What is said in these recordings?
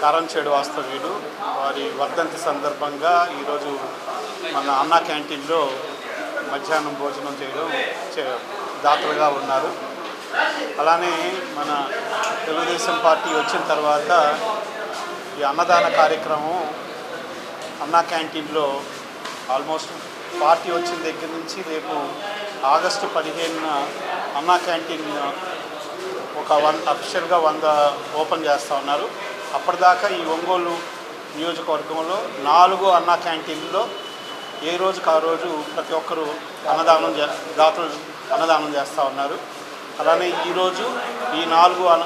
కారంచేడు వాస్తవ్యుడు వారి వర్ధంతి సందర్భంగా ఈరోజు మన అన్నా క్యాంటీన్లో మధ్యాహ్నం భోజనం చేయడం చే- దాతలుగా ఉన్నారు. అలానే మన తెలుగుదేశం పార్టీ వచ్చిన తర్వాత ఈ అన్నదాన కార్యక్రమం అన్నా క్యాంటీన్లో ఆల్మోస్ట్ పార్టీ వచ్చిన దగ్గర నుంచి రేపు ఆగస్టు పదిహేనున అన్నా క్యాంటీన్ ఒక వన్ అఫిషియల్గా వంద ఓపెన్ చేస్తూ ఉన్నారు. అప్పటిదాకా ఈ ఒంగోలు నియోజకవర్గంలో నాలుగు అన్నా క్యాంటీన్లో ఏ రోజుకు ఆ రోజు ప్రతి ఒక్కరూ అన్నదానం దాతలు అన్నదానం చేస్తూ ఉన్నారు. అలానే ఈరోజు ఈ నాలుగు అన్న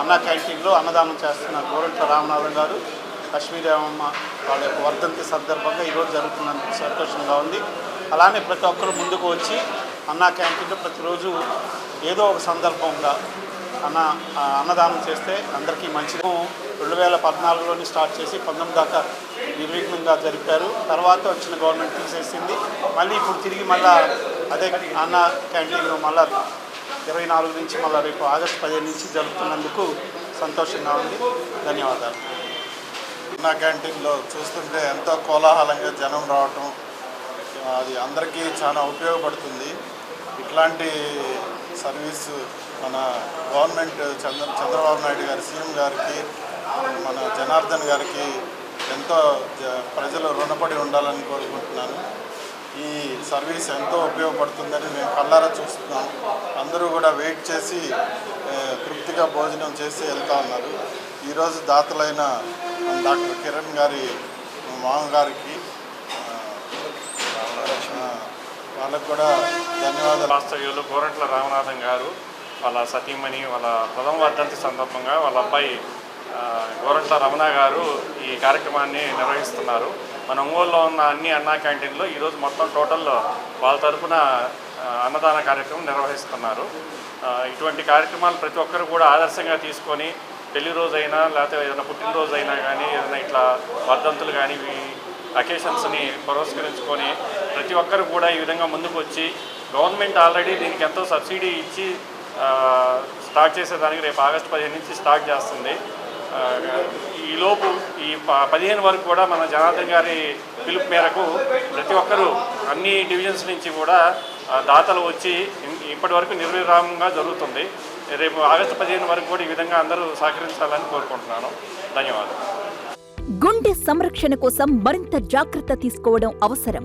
అన్న- క్యాంటీన్లో అన్నదానం చేస్తున్న గోరంట్ల రామనాథం గారు లక్ష్మీదేవమ్మ వాళ్ళ యొక్క వర్ధంతి సందర్భంగా ఈరోజు జరుగుతున్న సంతోషంగా ఉంది. అలానే ప్రతి ఒక్కరు ముందుకు వచ్చి అన్నా క్యాంటీన్లో ప్రతిరోజు ఏదో ఒక సందర్భంగా అన్న అన్నదానం చేస్తే అందరికీ మంచిది. రెండు వేల పద్నాలుగులోని స్టార్ట్ చేసి పంతొమ్మిది దాకా నిర్విఘ్నంగా జరిపారు. తర్వాత వచ్చిన గవర్నమెంట్ తీసేసింది. మళ్ళీ ఇప్పుడు తిరిగి మళ్ళా అదే అన్న క్యాంటీన్లో మళ్ళా ఇరవై నాలుగు నుంచి మళ్ళీ రేపు ఆగస్టు పదిహేను నుంచి జరుగుతున్నందుకు సంతోషంగా ఉంది. ధన్యవాదాలు. అన్న క్యాంటీన్లో చూస్తుంటే ఎంతో కోలాహలంగా జనం రావటం అది అందరికీ చాలా ఉపయోగపడుతుంది. ఇట్లాంటి సర్వీస్ మన గవర్నమెంట్ చంద్ర చంద్రబాబు నాయుడు గారి సీఎం గారికి మన జనార్దన్ గారికి ఎంతో ప్రజలు రుణపడి ఉండాలని కోరుకుంటున్నాను. ఈ సర్వీస్ ఎంతో ఉపయోగపడుతుందని మేము కళ్ళారా చూస్తున్నాం. అందరూ కూడా వెయిట్ చేసి తృప్తిగా భోజనం చేసి వెళ్తా ఉన్నారు. ఈరోజు దాతలైన డాక్టర్ కిరణ్ గారి మామగారికి ఆ, వాళ్ళకు కూడా ధన్యవాదాలు. వాస్తవ్యులు గోరంట్ల రామనాథం గారు వాళ్ళ సతీమణి వాళ్ళ ప్రథమ వర్ధంతి సందర్భంగా వాళ్ళ అబ్బాయి గోరంట్ల రమణ గారు ఈ కార్యక్రమాన్ని నిర్వహిస్తున్నారు. మన ఒంగోలులో ఉన్న అన్ని అన్నా క్యాంటీన్లో ఈరోజు మొత్తం టోటల్లో వాళ్ళ తరఫున అన్నదాన కార్యక్రమం నిర్వహిస్తున్నారు. ఇటువంటి కార్యక్రమాలు ప్రతి ఒక్కరు కూడా ఆదర్శంగా తీసుకొని పెళ్ళి రోజైనా లేకపోతే ఏదైనా పుట్టినరోజు అయినా కానీ ఏదైనా ఇట్లా వర్ధంతులు కానీ అకేషన్స్ని పురస్కరించుకొని ప్రతి ఒక్కరు కూడా ఈ విధంగా ముందుకు వచ్చి గవర్నమెంట్ ఆల్రెడీ దీనికి ఎంతో సబ్సిడీ ఇచ్చి స్టార్ట్ చేసేదానికి రేపు ఆగస్టు పదిహేను నుంచి స్టార్ట్ చేస్తుంది. ఈలోపు ఈ పదిహేను వరకు కూడా మన జనార్దన్ గారి పిలుపు మేరకు ప్రతి ఒక్కరూ అన్ని డివిజన్స్ నుంచి కూడా దాతలు వచ్చి ఇప్పటి వరకు నిర్విరామంగా జరుగుతుంది. రేపు ఆగస్టు పదిహేను వరకు కూడా ఈ విధంగా అందరూ సహకరించాలని కోరుకుంటున్నాను. ధన్యవాదాలు. గుండె సంరక్షణ కోసం మరింత జాగ్రత్త తీసుకోవడం అవసరం.